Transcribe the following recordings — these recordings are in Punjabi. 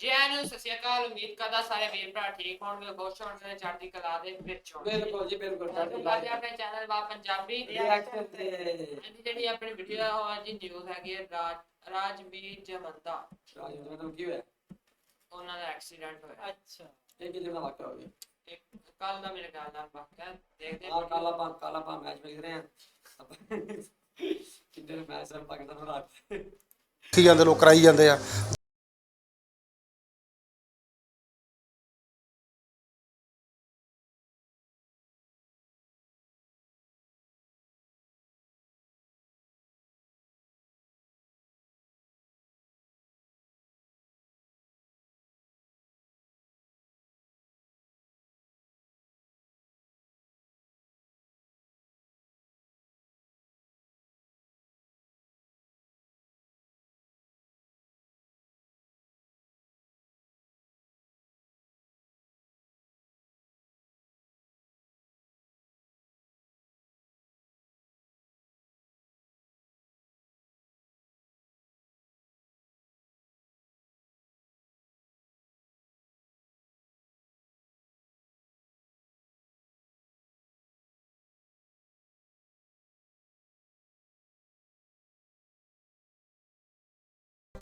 ਜੀ ਨੂੰ ਸਤਿ ਸ਼੍ਰੀ ਅਕਾਲ ਉਮੀਦ ਕਰਦਾ ਸਾਰੇ ਵੀਰ ਭਰਾ ਠੀਕ ਹੋਣਗੇ ਖੁਸ਼ ਹੋਣਗੇ ਚੜ੍ਹਦੀ ਕਲਾ ਦੇ ਵਿੱਚ ਹੋਣਗੇ। ਬਿਲਕੁਲ ਜੀ ਬਿਲਕੁਲ ਅੱਜ ਬਾਅਦ ਆਪਣੇ ਚੈਨਲ ਬਾ ਪੰਜਾਬੀ। ਰਿਐਕਸ਼ਨ ਤੇ। ਜਿਹੜੀ ਆਪਣੀ ਵੀਡੀਓ ਹੈ ਅੱਜ ਨਿਊਜ਼ ਹੈਗੀ ਹੈ ਰਾਜ ਰਾਜਵੀਰ ਜਮੰਦਾ ਰਾਜੂ ਦਾ ਨਾਮ ਕੀ ਹੋਇਆ? ਉਹਨਾਂ ਦਾ ਐਕਸੀਡੈਂਟ ਹੋਇਆ। ਅੱਛਾ। ਇਹ ਕਿਹਦੇ ਨਾਲ ਵਾਕਿਆ ਹੋ ਗਿਆ? ਇੱਕ ਕੱਲ ਦਾ ਮੇਰੇ ਖਿਆਲ ਨਾਲ ਵਾਕਿਆ ਦੇਖਦੇ ਆ ਕਾਲਾ ਪਾ ਕਾਲਾ ਪਾ ਮੈਚ ਵੇਖ ਰਹੇ ਆ ਕਿੰਨੇ ਮੈਚ ਸਰ ਪਾਕਿਸਤਾਨ ਨੂੰ ਰਾਤ। ਕੀ ਜਾਂਦੇ ਲੋਕ ਕਰਾਈ ਜਾਂਦੇ ਆ।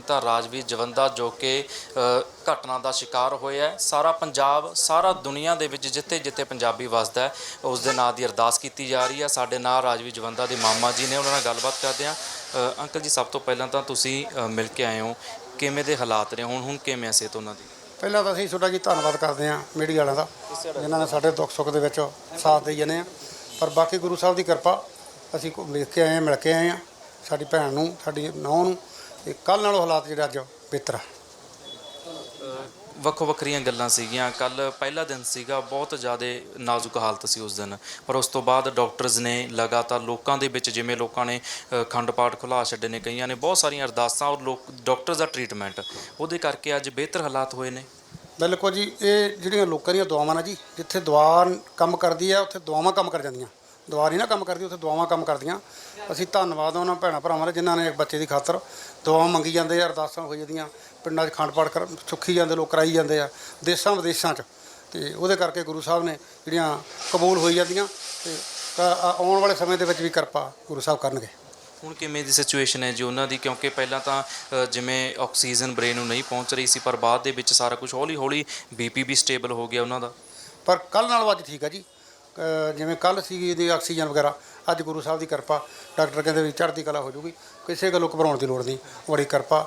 ਤਾਂ ਰਾਜਵੀਰ ਜਵੰਦਾ ਜੋ ਕਿ ਘਟਨਾ ਦਾ ਸ਼ਿਕਾਰ ਹੋਇਆ ਹੈ। ਸਾਰਾ ਪੰਜਾਬ, ਸਾਰਾ ਦੁਨੀਆ ਦੇ ਵਿੱਚ ਜਿੱਥੇ ਜਿੱਥੇ ਪੰਜਾਬੀ ਵਸਦਾ ਹੈ, ਉਸ ਦੇ ਨਾਂ ਦੀ ਅਰਦਾਸ ਕੀਤੀ ਜਾ ਰਹੀ ਹੈ। ਸਾਡੇ ਨਾਲ ਰਾਜਵੀਰ ਜਵੰਦਾ ਦੇ ਮਾਮਾ ਜੀ ਨੇ, ਉਹਨਾਂ ਨਾਲ ਗੱਲਬਾਤ ਕਰਦੇ ਹਾਂ। ਅੰਕਲ ਜੀ, ਸਭ ਤੋਂ ਪਹਿਲਾਂ ਤਾਂ ਤੁਸੀਂ ਮਿਲ ਕੇ ਆਏ ਹੋ। ਕਿਵੇਂ ਦੇ ਹਾਲਾਤ ਨੇ? ਹੁਣ ਹੁਣ ਕਿਵੇਂ ਹੈ ਸਿਹਤ ਉਹਨਾਂ ਦੀ? ਪਹਿਲਾਂ ਤਾਂ ਅਸੀਂ ਤੁਹਾਡਾ ਜੀ ਧੰਨਵਾਦ ਕਰਦੇ ਹਾਂ, ਮੀਡੀਆ ਵਾਲਿਆਂ ਦਾ, ਜਿਨ੍ਹਾਂ ਨੇ ਸਾਡੇ ਦੁੱਖ ਸੁੱਖ ਦੇ ਵਿੱਚ ਸਾਥ ਦੇਈ ਜਾਂਦੇ ਆ ਪਰ ਬਾਕੀ ਗੁਰੂ ਸਾਹਿਬ ਦੀ ਕਿਰਪਾ, ਅਸੀਂ ਕੋ- ਵੇਖ ਕੇ ਆਏ ਹਾਂ, ਮਿਲ ਕੇ ਆਏ ਹਾਂ। ਸਾਡੀ ਭੈਣ ਨੂੰ, ਸਾਡੀ ਨੌਂ ਨੂੰ ਤੇ ਕੱਲ ਨਾਲੋਂ ਹਾਲਾਤ ਜਿਹੜੇ ਅੱਜ ਬਿਹਤਰ ਆ। ਵੱਖੋ ਵੱਖਰੀਆਂ ਗੱਲਾਂ ਸੀਗੀਆਂ। ਕੱਲ ਪਹਿਲਾ ਦਿਨ ਸੀਗਾ ਬਹੁਤ ਜ਼ਿਆਦਾ ਨਾਜ਼ੁਕ ਹਾਲਤ ਸੀ ਉਸ ਦਿਨ। ਪਰ ਉਸ ਤੋਂ ਬਾਅਦ ਡਾਕਟਰਸ ਨੇ ਲਗਾਤਾਰ ਲੋਕਾਂ ਦੇ ਵਿੱਚ ਜਿਵੇਂ ਲੋਕਾਂ ਨੇ ਅ, ਅਖੰਡ ਪਾਠ ਖੁਲਾ ਛੱਡੇ ਨੇ ਕਈਆਂ ਨੇ ਬਹੁਤ ਸਾਰੀਆਂ ਅਰਦਾਸਾਂ ਔਰ ਲੋਕ ਡਾਕਟਰਸ ਦਾ ਟ੍ਰੀਟਮੈਂਟ। ਉਹਦੇ ਕਰਕੇ ਅੱਜ ਬਿਹਤਰ ਹਾਲਾਤ ਹੋਏ ਨੇ। ਬਿਲਕੁਲ ਜੀ ਇਹ ਜਿਹੜੀਆਂ ਲੋਕਾਂ ਦੀਆਂ ਦੁਆਵਾਂ ਨੇ ਜੀ ਜਿੱਥੇ ਦੁਆ ਕੰਮ ਕਰਦੀ ਆ ਉੱਥੇ ਦੁਆਵਾਂ ਕੰਮ ਕਰ ਜਾਂਦੀਆਂ। ਦੁਆ ਨਹੀਂ ਨਾ ਕੰਮ ਕਰਦੀ ਉੱਥੇ ਦੁਆਵਾਂ ਕੰਮ ਕਰਦੀਆਂ। ਅਸੀਂ ਧੰਨਵਾਦ ਉਹਨਾਂ ਭੈਣਾਂ ਭਰਾਵਾਂ ਦਾ ਜਿਨ੍ਹਾਂ ਨੇ ਇੱਕ ਬੱਚੇ ਦੀ ਖਾਤਰ ਦੁਆਵਾਂ ਮੰਗੀ ਜਾਂਦੇ ਆ ਅਰਦਾਸਾਂ ਹੋ ਜਾਂਦੀਆਂ ਪਿੰਡਾਂ 'ਚ ਖੰਡ ਪਾਠ ਕਰ ਸੁੱਖੀ ਜਾਂਦੇ ਲੋਕ ਕਰਾਈ ਜਾਂਦੇ ਆ ਦੇਸ਼ਾਂ ਵਿਦੇਸ਼ਾਂ 'ਚ। ਤੇ ਉਹਦੇ ਕਰਕੇ ਗੁਰੂ ਸਾਹਿਬ ਨੇ ਜਿਹੜੀਆਂ ਕਬੂਲ ਹੋਈ ਜਾਂਦੀਆਂ ਤੇ ਆ- ਆਉਣ ਵਾਲੇ ਸਮੇਂ ਦੇ ਵਿੱਚ ਵੀ ਕਿਰਪਾ ਗੁਰੂ ਸਾਹਿਬ ਕਰਨਗੇ। ਹੁਣ ਕਿਵੇਂ ਦੀ ਸਿਚੁਏਸ਼ਨ ਹੈ ਜੀ ਉਹਨਾਂ ਦੀ? ਕਿਉਂਕਿ ਪਹਿਲਾਂ ਤਾਂ ਅ, ਜਿਵੇਂ ਆਕਸੀਜਨ ਬ੍ਰੇਨ ਨੂੰ ਨਹੀਂ ਪਹੁੰਚ ਰਹੀ ਸੀ ਪਰ ਬਾਅਦ ਦੇ ਵਿੱਚ ਸਾਰਾ ਕੁਝ ਹੌਲੀ ਹੌਲੀ ਬੀਪੀ ਵੀ ਸਟੇਬਲ ਹੋ ਗਿਆ ਉਹਨਾਂ ਦਾ। ਪਰ ਕੱਲ ਨਾਲੋਂ ਅੱਜ ਠੀਕ ਆ ਜੀ। ਜਿਵੇਂ ਕੱਲ ਸੀਗੀ ਇਹਦੀ ਆਕਸੀਜਨ ਵਗੈਰਾ ਅੱਜ ਗੁਰੂ ਸਾਹਿਬ ਦੀ ਕਿਰਪਾ ਡਾਕਟਰ ਕਹਿੰਦੇ ਵੀ ਚੜ੍ਹਦੀ ਕਲਾ ਹੋ ਜੂਗੀ ਕਿਸੇ ਗੱਲੋਂ ਘਬਰਾਉਣ ਦੀ ਲੋੜ ਨਹੀਂ ਬੜੀ ਕਿਰਪਾ।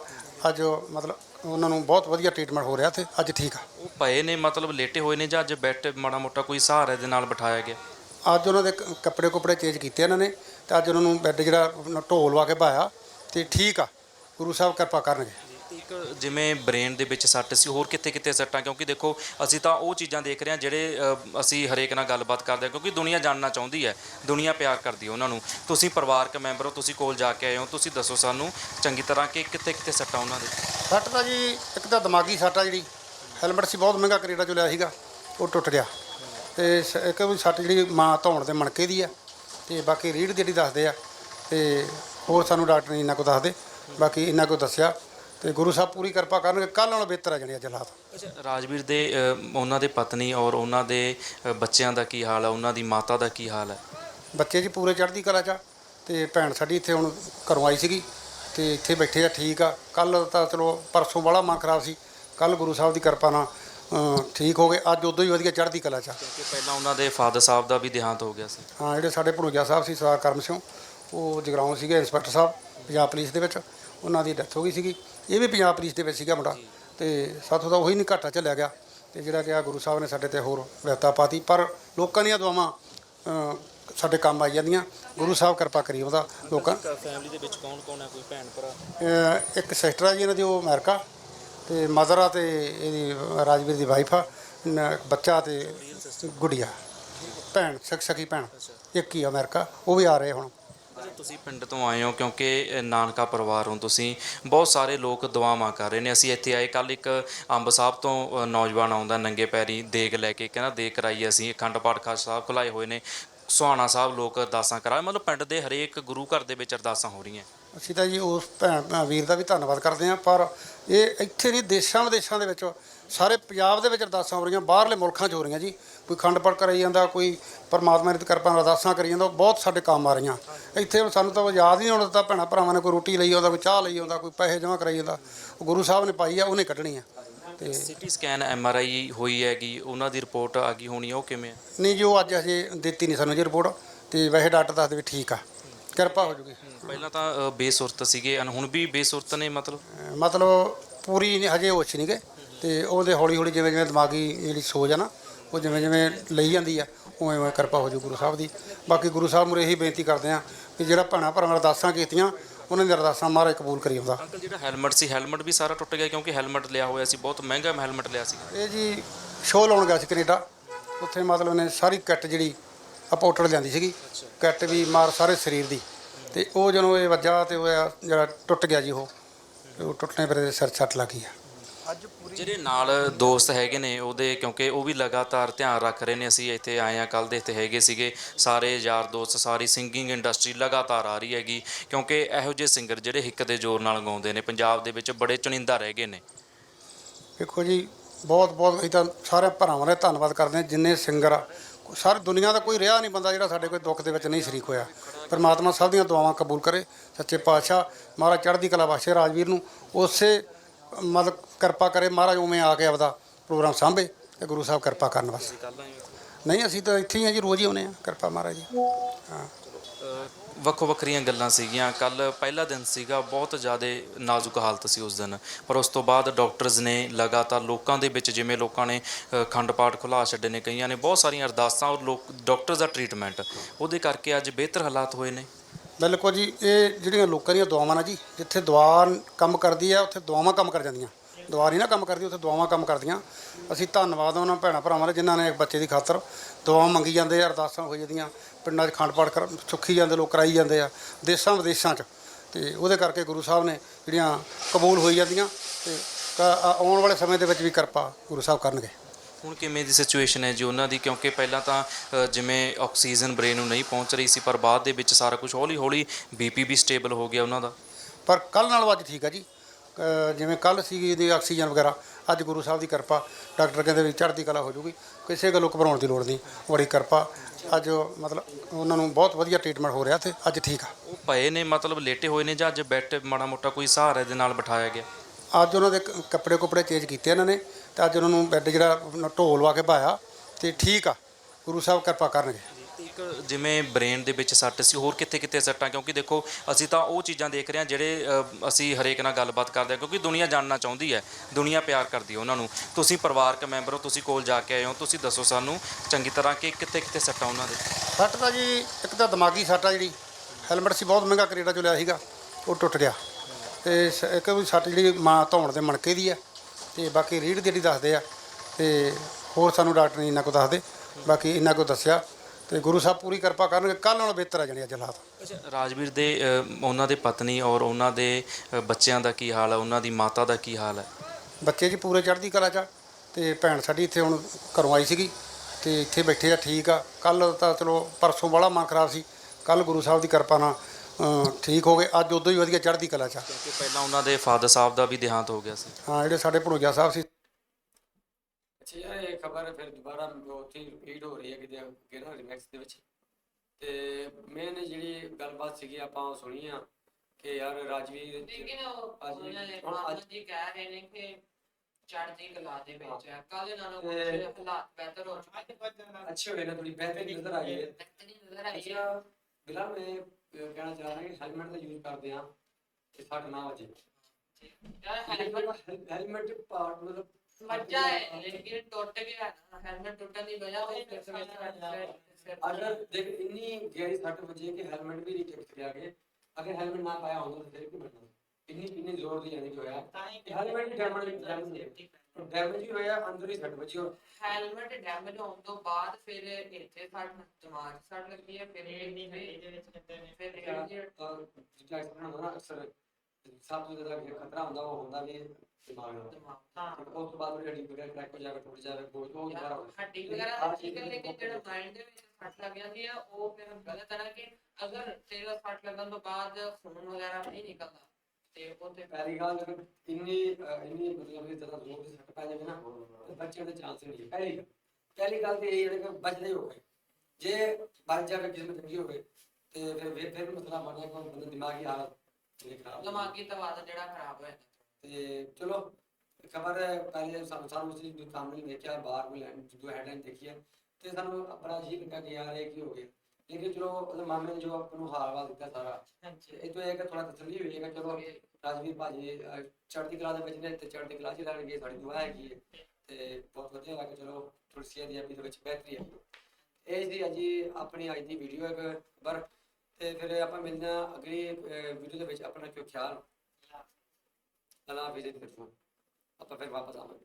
ਅੱਜ ਮਤਲਬ ਉਹਨਾਂ ਨੂੰ ਬਹੁਤ ਵਧੀਆ ਟ੍ਰੀਟਮੈਂਟ ਹੋ ਰਿਹਾ ਤੇ ਅੱਜ ਠੀਕ ਆ। ਉਹ ਪਏ ਨੇ ਮਤਲਬ ਲੇਟੇ ਹੋਏ ਨੇ ਜਾਂ ਅੱਜ ਬੈੱਡ ਮਾੜਾ ਮੋਟਾ ਕੋਈ ਸਹਾਰੇ ਦੇ ਨਾਲ ਬਿਠਾਇਆ ਗਿਆ? ਅੱਜ ਉਹਨਾਂ ਦੇ ਕੱਪੜੇ ਕੁਪੜੇ ਚੇਂਜ ਕੀਤੇ ਇਹਨਾਂ ਨੇ ਤੇ ਅੱਜ ਉਹਨਾਂ ਨੂੰ ਬੈੱਡ ਜਿਹੜਾ ਢੋਲ ਵਾ ਕੇ ਪਾਇਆ ਤੇ ਠੀਕ ਆ। ਗੁਰੂ ਸਾਹਿਬ ਕਿਰਪਾ ਕਰਨਗੇ। ਇੱਕ ਜਿਵੇਂ ਬ੍ਰੇਨ ਦੇ ਵਿੱਚ ਸੱਟ ਸੀ ਹੋਰ ਕਿੱਥੇ ਕਿੱਥੇ ਸੱਟਾਂ? ਕਿਉਂਕਿ ਦੇਖੋ ਅਸੀਂ ਤਾਂ ਉਹ ਚੀਜ਼ਾਂ ਦੇਖ ਰਹੇ ਹਾਂ ਜਿਹੜੇ ਅ, ਅਸੀਂ ਹਰੇਕ ਨਾਲ ਗੱਲਬਾਤ ਕਰਦੇ ਹਾਂ ਕਿਉਂਕਿ ਦੁਨੀਆ ਜਾਣਨਾ ਚਾਹੁੰਦੀ ਹੈ ਦੁਨੀਆ ਪਿਆਰ ਕਰਦੀ ਹੈ ਉਹਨਾਂ ਨੂੰ। ਤੁਸੀਂ ਪਰਿਵਾਰਕ ਮੈਂਬਰ ਹੋ ਤੁਸੀਂ ਕੋਲ ਜਾ ਕੇ ਆਏ ਹੋ ਤੁਸੀਂ ਦੱਸੋ ਸਾਨੂੰ ਚੰਗੀ ਤਰ੍ਹਾਂ ਕਿ ਕਿੱਥੇ ਕਿੱਥੇ ਸੱਟਾਂ ਉਹਨਾਂ ਦੇ। ਸੱਟ ਤਾਂ ਜੀ ਇੱਕ ਤਾਂ ਦਿਮਾਗੀ ਸੱਟ ਆ ਜਿਹੜੀ ਹੈਲਮਟ ਸੀ ਬਹੁਤ ਮਹਿੰਗਾ ਕੈਨੇਡਾ ਚੋਂ ਲਿਆ ਸੀਗਾ ਉਹ ਟੁੱਟ ਗਿਆ। ਤੇ ਸ- ਇੱਕ ਵੀ ਸੱਟ ਜਿਹੜੀ ਮਾਂ ਧੌਣ ਦੇ ਮਣਕੇ ਦੀ ਆ ਤੇ ਬਾਕੀ ਰੀੜ ਦੀ ਜਿਹੜੀ ਦੱਸਦੇ ਆ ਤੇ ਹੋਰ ਸਾਨੂੰ ਡਾਕਟਰ ਨੇ ਇੰਨਾ ਕੁ ਦੱਸਦੇ ਬਾਕੀ ਇੰਨਾ ਕੁ ਦੱਸਿਆ। ਤੇ ਗੁਰੂ ਸਾਹਿਬ ਪੂਰੀ ਕਿਰਪਾ ਕਰਨਗੇ ਕੱਲ੍ਹ ਨਾਲੋਂ ਬਿਹਤਰ ਆ ਜਾਣੀ ਅੱਜ ਹਾਲਾਤ ਰਾਜਵੀਰ ਦੇ ਅ, ਉਹਨਾਂ ਦੇ ਪਤਨੀ ਔਰ ਉਹਨਾਂ ਦੇ ਅ, ਬੱਚਿਆਂ ਦਾ ਕੀ ਹਾਲ ਹੈ ਉਹਨਾਂ ਦੀ ਮਾਤਾ ਦਾ ਕੀ ਹਾਲ ਹੈ ਬੱਚੇ ਜੀ ਪੂਰੇ ਚੜ੍ਹਦੀ ਕਲਾ ਚ ਆ ਤੇ ਭੈਣ ਸਾਡੀ ਇੱਥੇ ਹੁਣ ਘਰੋਂ ਆਈ ਸੀਗੀ ਤੇ ਇੱਥੇ ਬੈਠੇ ਆ ਠੀਕ ਆ। ਕੱਲ ਤਾਂ ਚਲੋ ਪਰਸੋਂ ਵਾਲਾ ਮਨ ਖਰਾਬ ਸੀ। ਕੱਲ ਗੁਰੂ ਸਾਹਿਬ ਦੀ ਕਿਰਪਾ ਨਾਲ ਅ, ਠੀਕ ਹੋ ਗਏ। ਅੱਜ ਉਦੋਂ ਹੀ ਵਧੀਆ ਚੜ੍ਹਦੀ ਕਲਾ ਚ ਆ। ਕਿਉਂਕਿ ਪਹਿਲਾਂ ਉਹਨਾਂ ਦੇ ਫਾਦਰ ਸਾਹਿਬ ਦਾ ਵੀ ਦੇਹਾਂਤ ਹੋ ਗਿਆ ਸੀ। ਹਾਂ ਜਿਹੜੇ ਸਾਡੇ ਭਣੋਜਾ ਸਾਹਿਬ ਸੀ ਸਰਦਾਰ ਕਰਮ ਸਿੰਘ ਉਹ ਜਗਰਾਉਂ ਸੀਗੇ ਇੰਸਪੈਕਟਰ ਸਾਹਿਬ ਪੰਜਾਬ ਪੁਲਿਸ ਦੇ ਵਿੱਚ। ਉਹਨਾਂ ਦੀ ਡੈਥ ਹੋ ਗਈ ਸੀਗੀ। ਇਹ ਵੀ ਪੰਜਾਬ ਪੁਲਿਸ ਦੇ ਵਿੱਚ ਸੀਗਾ ਮੁੰਡਾ ਤੇ ਸਾਥੋਂ ਤਾਂ ਉਹੀ ਨਹੀਂ ਘਾਟਾ ਚੱਲਿਆ ਗਿਆ ਤੇ ਜਿਹੜਾ ਕਿ ਆ ਗੁਰੂ ਸਾਹਿਬ ਨੇ ਸਾਡੇ ਤੇ ਹੋਰ ਵਿਹਤਾ ਪਾਤੀ। ਪਰ ਲੋਕਾਂ ਦੀਆਂ ਦੁਆਵਾਂ ਸਾਡੇ ਕੰਮ ਆਈ ਜਾਂਦੀਆਂ। ਗੁਰੂ ਸਾਹਿਬ ਕਿਰਪਾ ਕਰੀ ਉਹਦਾ। ਲੋਕਾਂ ਫੈਮਿਲੀ ਦੇ ਵਿੱਚ ਕੌਣ ਕੌਣ ਹੈ ਕੋਈ ਭੈਣ ਭਰਾ? ਇੱਕ ਸਿਸਟਰ ਆ ਜੀ ਇਹਨਾਂ ਦੀ ਉਹ ਅਮਰੀਕਾ। ਤੇ ਮਦਰ ਆ ਤੇ ਇਹਦੀ ਰਾਜਵੀਰ ਦੀ ਵਾਈਫ ਆ। ਨ- ਬੱਚਾ ਤੇ ਗੁੜੀਆ। ਭੈਣ ਸਕ ਸਕੀ ਭੈਣ। ਇੱਕ ਹੀ ਆ ਅਮਰੀਕਾ। ਉਹ ਵੀ ਆ ਰਹੇ ਹੁਣ। ਅੱਛਾ ਤੁਸੀਂ ਪਿੰਡ ਤੋਂ ਆਏ ਹੋ, ਕਿਉਂਕਿ ਨਾਨਕਾ ਪਰਿਵਾਰ ਹੋ ਤੁਸੀਂ। ਬਹੁਤ ਸਾਰੇ ਲੋਕ ਦੁਆਵਾਂ ਕਰ ਰਹੇ ਨੇ। ਅਸੀਂ ਇੱਥੇ ਆਏ ਕੱਲ ਇੱਕ ਅੰਬ ਸਾਹਿਬ ਤੋਂ ਨੌਜਵਾਨ ਆਉਂਦਾ, ਨੰਗੇ ਪੈਰੀ, ਦੇਗ ਲੈ ਕੇ ਕਹਿੰਦਾ, ਦੇਗ ਕਰਾਈ ਅਸੀਂ। ਅਖੰਡ ਪਾਠ ਖਾਸ ਸਾਹਿਬ ਖੁਲਾਏ ਹੋਏ ਨੇ। ਸੁਹਾਣਾ ਸਾਹਿਬ ਲੋਕ ਅਰਦਾਸਾਂ ਕਰਾ ਮਤਲਬ ਪਿੰਡ ਦੇ ਹਰੇਕ ਗੁਰੂ ਘਰ ਦੇ ਵਿੱਚ ਅਰਦਾਸਾਂ ਹੋ ਰਹੀਆਂ। ਅਸੀਂ ਤਾਂ ਜੀ ਉਸ ਭੈਣ ਭੈਣ ਵੀਰ ਦਾ ਵੀ ਧੰਨਵਾਦ ਕਰਦੇ ਹਾਂ, ਪਰ ਇਹ ਇੱਥੇ ਨਹੀਂ ਦੇਸ਼ਾਂ ਵਿਦੇਸ਼ਾਂ ਦੇ ਵਿੱਚ ਸਾਰੇ ਪੰਜਾਬ ਦੇ ਵਿੱਚ ਅਰਦਾਸਾਂ ਹੋ ਰਹੀਆਂ ਬਾਹਰਲੇ ਮੁਲਕਾਂ 'ਚ ਹੋ ਰਹੀਆਂ ਜੀ। ਕੋਈ ਖੰਡ ਪਾਠ ਕਰਾਈ ਜਾਂਦਾ ਕੋਈ ਪਰਮਾਤਮਾ ਦੀ ਕਿਰਪਾ ਨਾਲ ਅਰਦਾਸਾਂ ਕਰੀ ਜਾਂਦਾ ਬਹੁਤ ਸਾਡੇ ਕੰਮ ਆ ਰਹੀਆਂ। ਇੱਥੇ ਹੁਣ ਸਾਨੂੰ ਤਾਂ ਯਾਦ ਨਹੀਂ ਹੋਣ ਦਿੱਤਾ ਭੈਣਾਂ ਭਰਾਵਾਂ ਨੇ ਕੋਈ ਰੋਟੀ ਲਈ ਆਉਂਦਾ ਕੋਈ ਚਾਹ ਲਈ ਆਉਂਦਾ ਕੋਈ ਪੈਸੇ ਜਮ੍ਹਾਂ ਕਰਾਈ ਜਾਂਦਾ। ਉਹ ਗੁਰੂ ਸਾਹਿਬ ਨੇ ਪਾਈ ਆ ਉਹਨੇ ਕੱਢਣੀ ਆ। ਤੇ C T scan M R I ਹੋਈ ਹੈਗੀ ਉਹਨਾਂ ਦੀ ਰਿਪੋਰਟ ਆ ਗਈ ਹੋਣੀ ਆ ਉਹ ਕਿਵੇਂ ਆ? ਨਹੀਂ ਜੋ ਅੱਜ ਹਜੇ ਦਿੱਤੀ ਨਹੀਂ ਸਾਨੂੰ ਜੀ ਰਿਪੋਰਟ ਤੇ ਵੈਸੇ ਡਾਕਟਰ ਦੱਸਦੇ ਵੀ ਠੀਕ ਆ। ਕਿਰਪਾ ਹੋ ਜੂਗੀ। ਪਹਿਲਾਂ ਤਾਂ ਅ, ਬੇਸੁਰਤ ਸੀਗੇ ਅਨ ਹੁਣ ਵੀ ਬੇਸੁਰਤ ਨੇ ਮਤਲਬ? ਅਹ ਮਤਲਬ ਪੂਰੀ ਨਹੀਂ- ਹਜੇ ਹੋਸ਼ ਨਹੀਂ ਗਏ ਤੇ ਉਹਦੇ ਹੌਲੀ ਹੌਲੀ ਜਿਵੇਂ ਜਿਵੇਂ ਦਿਮਾਗੀ ਜਿਹੜੀ ਸੋਚ ਆ ਨਾ ਉਹ ਜਿਵੇਂ ਜਿਵੇਂ ਲਈ ਜਾਂਦੀ ਆ ਉਵੇਂ ਉਵੇਂ ਕਿਰਪਾ ਹੋ ਜੂ ਗੁਰੂ ਸਾਹਿਬ ਦੀ। ਬਾਕੀ ਗੁਰੂ ਸਾਹਿਬ ਮੁਰੇ ਇਹੀ ਬੇਨਤੀ ਕਰਦੇ ਆ ਕਿ ਜਿਹੜਾ ਭੈਣਾਂ ਭਰਾਵਾਂ ਨੇ ਅਰਦਾਸਾਂ ਕੀਤੀਆਂ ਉਹਨਾਂ ਦੀ ਅਰਦਾਸਾਂ ਮਹਾਰਾਜ ਕਬੂਲ ਕਰੀ ਆਉਂਦਾ। ਅੰਕਲ ਜਿਹੜਾ ਹੈਲਮਟ ਸੀ ਹੈਲਮਟ ਵੀ ਸਾਰਾ ਟੁੱਟ ਗਿਆ ਕਿਉਂਕਿ ਹੈਲਮਟ ਲਿਆ ਹੋਇਆ ਸੀ ਬਹੁਤ ਮਹਿੰਗਾ ਹੈਲਮਟ ਲਿਆ ਸੀ। ਇਹ ਜੀ ਸ਼ੋਅ ਲਾਉਣ ਗਿਆ ਸੀ ਕੈਨੇਡਾ। ਉੱਥੇ ਮਤਲਬ ਨੇ ਸਾਰੀ ਕਿੱਟ ਜਿਹੜੀ ਅਪੋਟੜ ਲਿਆਂਦੀ ਸੀਗੀ। ਕਿੱਟ ਵੀ ਮਾਰ ਸਾਰੇ ਸਰੀਰ ਦੀ। ਤੇ ਉਹ ਜਦੋਂ ਇਹ ਵੱਜਾ ਤੇ ਉਹ ਜਿਹੜਾ ਟੁੱਟ ਗਿਆ ਜੀ ਉਹ ਉਹ ਟੁੱਟਣੇ ਪਰ ਸਿਰ ਛੱਟ ਲੱਗੀ ਆ। ਜਿਹੜੇ ਨਾਲ ਦੋਸਤ ਹੈਗੇ ਨੇ ਉਹਦੇ, ਕਿਉਂਕਿ ਉਹ ਵੀ ਲਗਾਤਾਰ ਧਿਆਨ ਰੱਖ ਰਹੇ ਨੇ, ਅਸੀਂ ਇੱਥੇ ਆਏ ਆ ਕੱਲ ਦੇ ਇੱਥੇ ਹੈਗੇ ਸੀਗੇ। ਸਾਰੇ ਯਾਰ ਦੋਸਤ, ਸਾਰੀ ਸਿੰਗਿੰਗ ਇੰਡਸਟਰੀ ਲਗਾਤਾਰ ਆ ਰਹੀ ਹੈਗੀ, ਕਿਉਂਕਿ ਇਹੋ ਜਿਹੇ ਸਿੰਗਰ ਜਿਹੜੇ ਹਿੱਕ ਦੇ ਜ਼ੋਰ ਨਾਲ ਗਾਉਂਦੇ ਨੇ, ਪੰਜਾਬ ਦੇ ਵਿੱਚ ਬੜੇ ਚੁਣਿੰਦਾ ਰਹਿ ਗਏ ਨੇ। ਵੇਖੋ ਜੀ, ਬਹੁਤ ਬਹੁਤ ਅਸੀਂ ਤਾਂ ਸਾਰੇ ਭਰਾਵਾਂ ਦਾ ਧੰਨਵਾਦ ਕਰਦੇ ਹਾਂ, ਜਿੰਨੇ ਸਿੰਗਰ ਆ। ਸਾਰੀ, ਦੁਨੀਆ ਦਾ ਕੋਈ ਰਿਹਾ ਨਹੀਂ ਬੰਦਾ ਜਿਹੜਾ ਸਾਡੇ ਕੋਈ ਦੁੱਖ ਦੇ ਵਿੱਚ ਨਹੀਂ ਸ਼ਰੀਕ ਹੋਇਆ। ਪਰਮਾਤਮਾ ਸਭ ਦੀਆਂ ਦੁਆਵਾਂ ਕਬੂਲ ਕਰੇ। ਸੱਚੇ ਪਾਤਸ਼ਾਹ, ਮਹਾਰਾਜ ਚੜ੍ਹਦੀ ਕਲਾ ਬਖਸ਼ੇ ਰਾਜਵੀਰ ਨੂੰ। ਉਸੇ ਮਤਲਬ ਕਿਰਪਾ ਕਰੇ, ਮਹਾਰਾਜ ਉਵੇਂ ਆ ਕੇ ਆਪਦਾ ਪ੍ਰੋਗਰਾਮ ਸਾਂਭੇ ਤੇ ਗੁਰੂ ਸਾਹਿਬ ਕਿਰਪਾ ਕਰਨ ਬਸ। ਨਹੀਂ, ਅਸੀਂ ਤਾਂ ਇੱਥੇ ਹੀ ਆ ਜੀ, ਰੋਜ਼ ਹੀ ਆਉਂਦੇ ਆ ਕਿਰਪਾ ਮਹਾਰਾਜ ਜੀ। ਹਾਂ। ਵੱਖੋ ਵੱਖਰੀਆਂ ਗੱਲਾਂ ਸੀਗੀਆਂ ਕੱਲ ਪਹਿਲਾ ਦਿਨ ਸੀਗਾ, ਬਹੁਤ ਜ਼ਿਆਦਾ ਨਾਜ਼ੁਕ ਹਾਲਤ ਸੀ ਉਸ ਦਿਨ। ਪਰ ਉਸ ਤੋਂ ਬਾਅਦ ਡਾਕਟਰਸ ਨੇ ਲਗਾਤਾਰ ਲੋਕਾਂ ਦੇ ਵਿੱਚ, ਜਿਵੇਂ ਲੋਕਾਂ ਨੇ ਖੰਡ ਪਾਠ ਖੁਲਾ ਛੱਡੇ ਨੇ, ਕਈਆਂ ਨੇ ਬਹੁਤ ਸਾਰੀਆਂ ਅਰਦਾਸਾਂ ਔਰ ਲੋਕ ਡਾਕਟਰਸ ਦਾ ਟ੍ਰੀਟਮੈਂਟ ਉਹਦੇ ਕਰਕੇ ਅੱਜ ਬਿਹਤਰ ਹਾਲਾਤ ਹੋਏ ਨੇ। ਬਿਲਕੁਲ ਜੀ, ਇਹ ਜਿਹੜੀਆਂ ਲੋਕਾਂ ਦੀਆਂ ਦੁਆਵਾਂ ਨਾ ਜੀ, ਜਿੱਥੇ ਦੁਆ ਕੰਮ ਕਰਦੀ ਆ, ਉੱਥੇ ਦੁਆਵਾਂ ਕੰਮ ਕਰ ਜਾਂਦੀਆਂ। ਦੁਆ ਨਹੀਂ ਨਾ ਕੰਮ ਕਰਦੀ, ਉੱਥੇ ਦੁਆਵਾਂ ਕੰਮ ਕਰਦੀਆਂ। ਅਸੀਂ ਧੰਨਵਾਦ ਆ ਉਹਨਾਂ ਭੈਣਾਂ ਭਰਾਵਾਂ ਦਾ, ਜਿਨ੍ਹਾਂ ਨੇ ਬੱਚੇ ਦੀ ਖਾਤਰ ਦੁਆਵਾਂ ਮੰਗੀ ਜਾਂਦੇ ਆ, ਅਰਦਾਸਾਂ ਹੋ ਜਾਂਦੀਆਂ। ਪਿੰਡਾਂ 'ਚ ਖੰਡ ਪਾਠ ਕਰ, ਸੁੱਖੀ ਜਾਂਦੇ, ਲੋਕ ਕਰਾਈ ਜਾਂਦੇ ਆ, ਦੇਸ਼ਾਂ ਵਿਦੇਸ਼ਾਂ 'ਚ। ਤੇ ਉਹਦੇ ਕਰਕੇ ਗੁਰੂ ਸਾਹਿਬ ਨੇ ਜਿਹੜੀਆਂ ਕਬੂਲ ਹੋਈ ਜਾਂਦੀਆਂ, ਤੇ ਕ- ਆਉਣ ਵਾਲੇ ਸਮੇਂ ਦੇ ਵਿੱਚ ਵੀ ਕਿਰਪਾ ਗੁਰੂ ਸਾਹਿਬ ਕਰਨਗੇ। ਹੁਣ ਕਿਵੇਂ ਦੀ ਸਿਚੁਏਸ਼ਨ ਹੈ ਜੀ? ਉਹਨਾਂ ਦੀ? ਕਿਉਂਕਿ ਪਹਿਲਾਂ ਤਾਂ ਅ, ਜਿਵੇਂ ਆਕਸੀਜਨ ਬ੍ਰੇਨ ਨੂੰ ਨਹੀਂ ਪਹੁੰਚ ਰਹੀ ਸੀ ਪਰ ਬਾਅਦ ਦੇ ਵਿੱਚ ਸਾਰਾ ਕੁਝ ਹੌਲੀ ਹੌਲੀ ਬੀਪੀ ਵੀ ਸਟੇਬਲ ਹੋ ਗਿਆ ਉਹਨਾਂ ਦਾ। ਪਰ ਕੱਲ ਨਾਲੋਂ ਅੱਜ ਠੀਕ ਆ ਜੀ। ਅ, ਜਿਵੇਂ ਕੱਲ ਸੀਗੀ ਇਹਦੀ ਆਕਸੀਜਨ ਵਗੈਰਾ ਅੱਜ ਗੁਰੂ ਸਾਹਿਬ ਦੀ ਕਿਰਪਾ। ਡਾਕਟਰ ਕਹਿੰਦੇ ਵੀ ਚੜ੍ਹਦੀ ਕਲਾ ਹੋ ਜੂਗੀ ਕਿਸੇ ਗੱਲੋਂ ਘਬਰਾਉਣ ਦੀ ਲੋੜ ਨਹੀਂ ਬੜੀ ਕਿਰਪਾ। ਅੱਜ ਮਤਲਬ ਉਹਨਾਂ ਨੂੰ ਬਹੁਤ ਵਧੀਆ ਟ੍ਰੀਟਮੈਂਟ ਹੋ ਰਿਹਾ ਤੇ ਅੱਜ ਠੀਕ ਆ। ਉਹ ਪਏ ਨੇ ਮਤਲਬ ਲੇਟੇ ਹੋਏ ਨੇ ਜਾਂ ਅੱਜ ਬੈੱਡ ਮਾੜਾ ਮੋਟਾ ਕੋਈ ਸਹਾਰੇ ਦੇ ਨਾਲ ਬਿਠਾਇਆ ਗਿਆ? ਅੱਜ ਉਹਨਾਂ ਦੇ ਕ- ਕੱਪੜੇ ਕੁਪੜੇ ਚੇਂਜ ਕੀਤੇ ਇਹਨਾਂ ਨੇ ਤੇ ਅੱਜ ਉਹਨਾਂ ਨੂੰ ਬੈੱਡ ਜਿਹੜਾ ਆਪਣਾ ਢੋਲ ਵਾ ਕੇ ਪਾਇਆ ਤੇ ਠੀਕ ਆ ਗੁਰੂ ਸਾਹਿਬ ਕਿਰਪਾ ਕਰਨਗੇ। ਇੱਕ ਜਿਵੇਂ ਬ੍ਰੇਨ ਦੇ ਵਿੱਚ ਸੱਟ ਸੀ ਹੋਰ ਕਿੱਥੇ ਕਿੱਥੇ ਸੱਟਾਂ? ਕਿਉਂਕਿ ਦੇਖੋ ਅਸੀਂ ਤਾਂ ਉਹ ਚੀਜ਼ਾਂ ਦੇਖ ਰਹੇ ਹਾਂ ਜਿਹੜੇ ਅ, ਅਸੀਂ ਹਰੇਕ ਨਾਲ ਗੱਲਬਾਤ ਕਰਦੇ ਹਾਂ ਕਿਉਂਕਿ ਦੁਨੀਆ ਜਾਣਨਾ ਚਾਹੁੰਦੀ ਹੈ ਦੁਨੀਆ ਪਿਆਰ ਕਰਦੀ ਹੈ ਉਹਨਾਂ ਨੂੰ। ਤੁਸੀਂ ਪਰਿਵਾਰਕ ਮੈਂਬਰ ਹੋ ਤੁਸੀਂ ਕੋਲ ਜਾ ਕੇ ਆਏ ਹੋ ਤੁਸੀਂ ਦੱਸੋ ਸਾਨੂੰ ਚੰਗੀ ਤਰ੍ਹਾਂ ਕਿ ਕਿੱਥੇ ਕਿੱਥੇ ਸੱਟਾਂ ਉਹਨਾਂ ਦੇ? ਸੱਟ ਤਾਂ ਜੀ ਇੱਕ ਤਾਂ ਦਿਮਾਗੀ ਸੱਟ ਆ ਜਿਹੜੀ ਹੈਲਮਟ ਸੀ ਬਹੁਤ ਮਹਿੰਗਾ ਕੈਨੇਡਾ ਚੋਂ ਲਿਆ ਸੀਗਾ ਉਹ ਟੁੱਟ ਗਿਆ। ਤੇ ਸ- ਇੱਕ ਵੀ ਸੱਟ ਜਿਹੜੀ ਮਾਂ ਧੌਣ ਦੇ ਮਣਕੇ ਦੀ ਆ ਤੇ ਬਾਕੀ ਰੀੜ ਦੀ ਜਿਹੜੀ ਦੱਸਦੇ ਆ ਤੇ ਹੋਰ ਸਾਨੂੰ ਡਾਕਟਰ ਨੇ ਇੰਨਾ ਕੁ ਦੱਸਦੇ ਬਾਕੀ ਇੰਨਾ ਕੁ ਦੱਸਿਆ ਤੇ ਗੁਰੂ ਸਾਹਿਬ ਪੂਰੀ ਕਿਰਪਾ ਕਰਨਗੇ ਕੱਲ੍ਹ ਨਾਲੋਂ ਬਿਹਤਰ ਆ ਜਾਣੀ ਅੱਜ ਹਾਲਾਤ। ਰਾਜਵੀਰ ਦੇ ਅ, ਉਹਨਾਂ ਦੇ ਪਤਨੀ ਔਰ ਉਹਨਾਂ ਦੇ ਅ, ਬੱਚਿਆਂ ਦਾ ਕੀ ਹਾਲ ਹੈ ਉਹਨਾਂ ਦੀ ਮਾਤਾ ਦਾ ਕੀ ਹਾਲ ਹੈ ਬੱਚੇ ਜੀ ਪੂਰੇ ਚੜ੍ਹਦੀ ਕਲਾ 'ਚ ਆ ਤੇ ਭੈਣ ਸਾਡੀ ਇੱਥੇ ਹੁਣ ਘਰੋਂ ਆਈ ਸੀਗੀ ਤੇ ਇੱਥੇ ਬੈਠੇ ਆ ਠੀਕ ਆ। ਕੱਲ ਤਾਂ ਚਲੋ ਪਰਸੋਂ ਵਾਲਾ ਮਨ ਖਰਾਬ ਸੀ ਕੱਲ ਗੁਰੂ ਸਾਹਿਬ ਦੀ ਕਿਰਪਾ ਨਾਲ ਠੀਕ ਹੋ ਗਏ। ਅੱਜ ਉਦੋਂ ਹੀ ਵਧੀਆ ਚੜ੍ਹਦੀ ਕਲਾ 'ਚ ਆ। ਕਿ ਪਹਿਲਾਂ ਉਹਨਾਂ ਦੇ ਫਾਦਰ ਸਾਹਿਬ ਦਾ ਵੀ ਦੇਹਾਂਤ ਹੋ ਗਿਆ ਸੀ। ਹਾਂ ਜਿਹੜੇ ਸਾਡੇ ਭਣੋਜਾ ਸਾਹਿਬ ਸੀ। ਅੱਛਾ ਯਾਰ ਇਹ ਖਬਰ ਫਿਰ ਦੁਬਾਰਾ ਉੱਥੇ ਰਿਪੀਟ ਹੋ ਰਹੀ ਹੈ ਕਿਤੇ ਕਿਹੜਾ ਰਿਮੈਕਸ ਦੇ ਵਿੱਚ। ਤੇ ਮੇਨ ਜਿਹੜੀ ਗੱਲਬਾਤ ਸੀਗੀ ਆਪਾਂ ਉਹ ਸੁਣੀ ਆ ਕਿ ਯਾਰ ਰਾਜਵੀਰ ਲੇਕਿਨ ਉਹ ਅੱਜ- ਉਹਨਾਂ ਦੇ ਹੁਣ ਮਾਤਾ ਅੱਜ- ਜੀ ਕਹਿ ਰਹੇ ਨੇ ਕਿ ਚੜ੍ਹਦੀ ਕਲਾ ਦੇ ਵਿੱਚ ਹੈ ਕੱਲ ਨਾਲੋਂ ਕੁਝ ਤੇ- ਹਾਲਾਤ ਬਿਹਤਰ ਹੋ ਚੁੱਕੇ ਅੱਛੇ ਹੋਏ ਨੇ ਥੋੜੀ ਬਿਹਤਰੀ ਨਜ਼ਰ ਆਈ ਹੈ ਬਿਹਤਰੀ ਨਜ਼ਰ ਆਈ ਹੈ ਅੱਛਾ ਬਿਲਾ ਮੈਂ ਅਹ, ਕਹਿਣਾ ਚਾਹ ਰਿਹਾ ਕਿ ਹੈਲਮਟ ਦਾ ਯੂਜ਼ ਕਰਦੇ ਆ ਤੇ ਸੱਟ ਨਾ ਵਜੇ। ਯਾਰ ਹੈਲਮਟ ਹੈਲਮਟ ਪਾਰਟ ਮਤਲਬ ਮੱਜਾ ਹੈ ਲੇਕਿਨ ਟੁੱਟ ਗਿਆ ਨਾ ਹੈਲਮਟ ਟੁੱਟਣ ਦੀ ਵਜ੍ਹਾ ਤੋਂ ਸਿਰ ਤੇ ਸਿਰ ਅਗਰ ਦੇਖ ਇੰਨੀ ਗਹਿਰੀ ਸੱਟ ਵੱਜੀ ਹੈ ਕਿ ਹੈਲਮਟ ਵੀ ਨਹੀਂ ਟਿਕ ਸਕਿਆ ਕਿ ਅਗਰ ਹੈਲਮਟ ਨਾ ਪਾਇਆ ਹੁੰਦਾ ਤਾਂ ਫਿਰ ਕੀ ਬਣਨਾ? ਇੰਨੀ ਇੰਨੀ ਜ਼ੋਰ ਦੀ ਯਾਨੀ ਕਿ ਹੋਇਆ। ਹੈਲਮਟ ਡੈਮੇਜ ਹੀ ਹੋਇਆ ਅੰਦਰ ਹੀ ਸੱਟ ਵੱਜੀ ਔਰ ਹੈਲਮਟ ਡੈਮੇਜ ਹੋਣ ਤੋਂ ਬਾਅਦ ਫਿਰ ਇੱਥੇ ਸੱਟ ਦਿਮਾਗ 'ਚ ਸੱਟ ਲੱਗੀ ਹੈ ਫਿਰ ਫਿਰ ਜਿਹੜਾ ਹੁੰਦਾ ਨਾ ਅਕਸਰ ਸਭ ਤੋਂ ਜ਼ਿਆਦਾ ਜੇ ਖਤਰਾ ਹੁੰਦਾ ਉਹ ਹੁੰਦਾ ਵੀ ਦਿਮਾਗ ਨਾਲ ਦਿਮਾਗ ਹਾਂ। ਉਸ ਤੋਂ ਬਾਅਦ ਹੱਡੀ ਵਗੈਰਾ crack ਹੋ ਜਾਵੇ ਟੁੱਟ ਜਾਵੇ ਕੋਈ ਉਹ ਦੁਬਾਰਾ ਹੋ ਜਾਵੇ। ਹੱਡੀ ਵਗੈਰਾ ਦਾ ਠੀਕ ਹੈ ਲੇਕਿਨ ਜਿਹੜਾ ਮਾਈਂਡ ਦੇ ਵਿੱਚ ਸੱਟ ਲੱਗ ਜਾਂਦੀ ਆ ਉਹ ਫਿਰ ਗਲਤ ਹੈ ਨਾ ਕਿ ਅਗਰ ਤੇਰਾ ਸੱਟ ਲੱਗਣ ਤੋਂ ਬਾਅਦ ਖੂਨ ਵਗੈਰਾ ਨਹੀਂ ਨਿਕਲਦਾ। ਤੇ ਉਹ ਤੇ ਪਹਿਲੀ ਗੱਲ ਅਗਰ ਇੰਨੀ ਅਹ, ਇੰਨੀ ਮਤਲਬ ਕਿ ਜ਼ਿਆਦਾ ਜ਼ੋਰ ਦੀ ਸੱਟ ਪੈ ਜਾਵੇ ਨਾ ਤੇ ਬੱਚੇ ਦੇ ਚਾਂਸ ਨਹੀਂ ਹੈ। ਪਹਿਲੀ ਗੱਲ ਪਹਿਲੀ ਗੱਲ ਤੇ ਇਹ ਹੈ ਕਿ ਬਚਦੇ ਹੋ ਗਏ। ਜੇ ਬਚ ਜਾਵੇ ਕਿਸੇ ਨੂੰ ਚੰਗੀ ਹੋਵੇ ਤੇ ਫਿਰ ਫਿਰ ਫਿਰ ਮਸਲਾ ਬਣ ਜਾਏਗਾ ਬੰਦਾ ਦਿਮਾਗੀ ਹਾਲਤ ਜਿਹੜੀ ਖਰਾਬ ਹੋ ਜਾਏਗੀ। ਦਿਮਾਗੀ ਤਵਾਜ਼ਨ ਜਿਹੜਾ ਖਰਾਬ ਹੋ ਜਾਂਦਾ ਤੇ ਚਲੋ ਖਬਰ ਪਹਿਲੇ ਸਾਨੂੰ ਸਾਨੂੰ ਉਸੇ ਦੀ ਸਾਹਮਣੇ ਦੇਖਿਆ ਬਾਹਰ ਕੋਈ ਲੈਣ ਜੋ ਹੈਡਲਾਈਨ ਦੇਖੀ ਹੈ ਤੇ ਸਾਨੂੰ ਬੜਾ ਅਜੀਬ ਲੱਗਾ ਕਿ ਯਾਰ ਇਹ ਕੀ ਹੋ ਗਿਆ। ਲੇਕਿਨ ਚਲੋ ਉਹਦੇ ਮਾਮੇ ਨੇ ਜੋ ਆਪਾਂ ਨੂੰ ਹਾਲ ਵਾਲ ਦਿੱਤਾ ਸਾਰਾ ਇਹ ਤੋਂ ਇਹ ਕਿ ਥੋੜਾ ਤਸੱਲੀ ਹੋਈ ਹੈ ਕਿ ਚਲੋ ਰਾਜਵੀਰ ਭਾਜੀ ਅਹ, ਚੜ੍ਹਦੀ ਕਲਾ ਦੇ ਵਿੱਚ ਨੇ ਤੇ ਚੜ੍ਹਦੀ ਕਲਾ ਚ ਰਹਿਣਗੇ ਸਾਡੀ ਦੁਆ ਹੈਗੀ ਹੈ ਤੇ ਬਹੁਤ ਵਧੀਆ ਲੱਗਾ ਚਲੋ ਤੁਲਸੀਆ ਦੀ ਆਪਣੀ ਦੇ ਵਿੱਚ ਬਿਹਤਰੀ ਹੈ। ਇਹ ਸੀ ਅਜੀ ਆਪਣੀ ਅੱਜ ਦੀ ਵੀਡੀਓ ਇੱਕ ਪਰ ਤੇ ਫਿਰ ਆਪਾਂ ਮਿਲਦੇ ਹਾਂ ਅਗਲੀ ਵੀਡੀਓ ਦੇ ਵਿੱਚ ਆਪਣਾ ਕਿਉਂ ਖਿਆਲ। ਅੱਲਾ ਹਾਫਿਜ਼। ਜੀ ਆਪਾਂ ਫਿਰ ਵਾਪਸ ਆਵਾਂਗੇ।